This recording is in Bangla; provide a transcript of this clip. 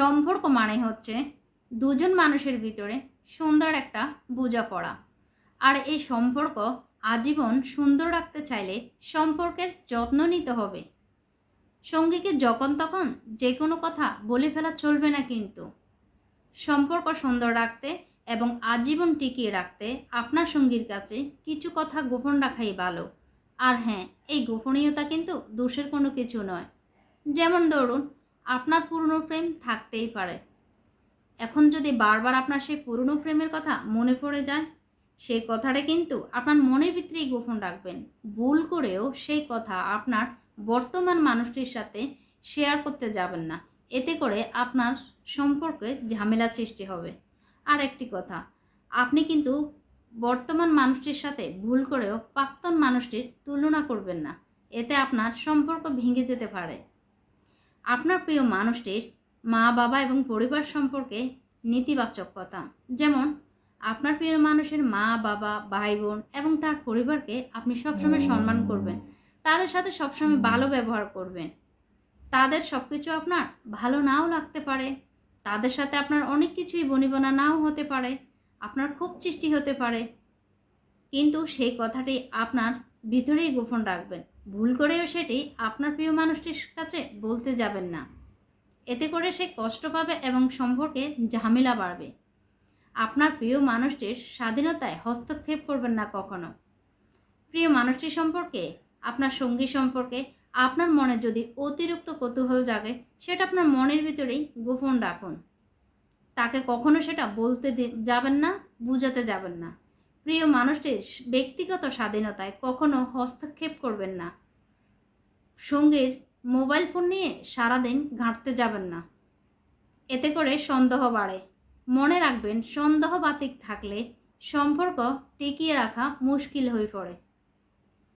সম্পর্ক মানে হচ্ছে দুজন মানুষের ভিতরে সুন্দর একটা বোঝাপড়া। আর এই সম্পর্ক আজীবন সুন্দর রাখতে চাইলে সম্পর্কের যত্ন নিতে হবে। সঙ্গীকে যখন তখন যে কোনো কথা বলে ফেলা চলবে না কিন্তু। সম্পর্ক সুন্দর রাখতে এবং আজীবন টিকিয়ে রাখতে আপনার সঙ্গীর কাছে কিছু কথা গোপন রাখাই ভালো। আর হ্যাঁ এই গোপনীয়তা কিন্তু দোষের কোনো কিছু নয়। যেমন ধরুন আপনার পুরনো প্রেম থাকতেই পারে। এখন যদি বারবার আপনার সেই পুরনো প্রেমের কথা মনে পড়ে যায় সেই কথাটা কিন্তু আপনার মনের ভিতরেই গোপন রাখবেন। ভুল করেও সেই কথা আপনার বর্তমান মানুষটির সাথে শেয়ার করতে যাবেন না। এতে করে আপনার সম্পর্কে ঝামেলা সৃষ্টি হবে। আর একটি কথা, আপনি কিন্তু বর্তমান মানুষটির সাথে ভুল করেও প্রাক্তন মানুষটির তুলনা করবেন না। এতে আপনার সম্পর্ক ভেঙে যেতে পারে। আপনার প্রিয় মানুষটির মা, বাবা এবং পরিবার সম্পর্কে নেতিবাচক কথা। যেমন, আপনার প্রিয় মানুষের মা, বাবা ভাই বোন এবং তার পরিবারকে আপনি সবসময় সম্মান করবেন। তাদের সাথে সবসময় ভালো ব্যবহার করবেন। তাদের সব কিছু আপনার ভালো নাও লাগতে পারে। তাদের সাথে আপনার অনেক কিছুই বনিবনা নাও হতে পারে। আপনার খুব সৃষ্টি হতে পারে। কিন্তু সেই কথাটি আপনার ভিতরেই গোপন রাখবেন। ভুল করেও সেটি আপনার প্রিয় মানুষটির কাছে বলতে যাবেন না। এতে করে সে কষ্ট পাবে এবং সম্পর্কে ঝামেলা বাড়বে। আপনার প্রিয় মানুষটির স্বাধীনতায় হস্তক্ষেপ করবেন না কখনো। প্রিয় মানুষটি সম্পর্কে, আপনার সঙ্গী সম্পর্কে, আপনার মনে যদি অতিরিক্ত কৌতূহল জাগে, সেটা আপনার মনের ভিতরেই গোপন রাখুন। তাকে কখনো সেটা বলতে যাবেন না, বুঝাতে যাবেন না। প্রিয় মানুষটির ব্যক্তিগত স্বাধীনতায় কখনো হস্তক্ষেপ করবেন না। সঙ্গীর মোবাইল ফোন নিয়ে সারাদিন ঘাঁটতে যাবেন না। এতে করে সন্দেহ বাড়ে। মনে রাখবেন সন্দেহ বাতিক থাকলে সম্পর্ক টিকিয়ে রাখা মুশকিল হয়ে পড়ে।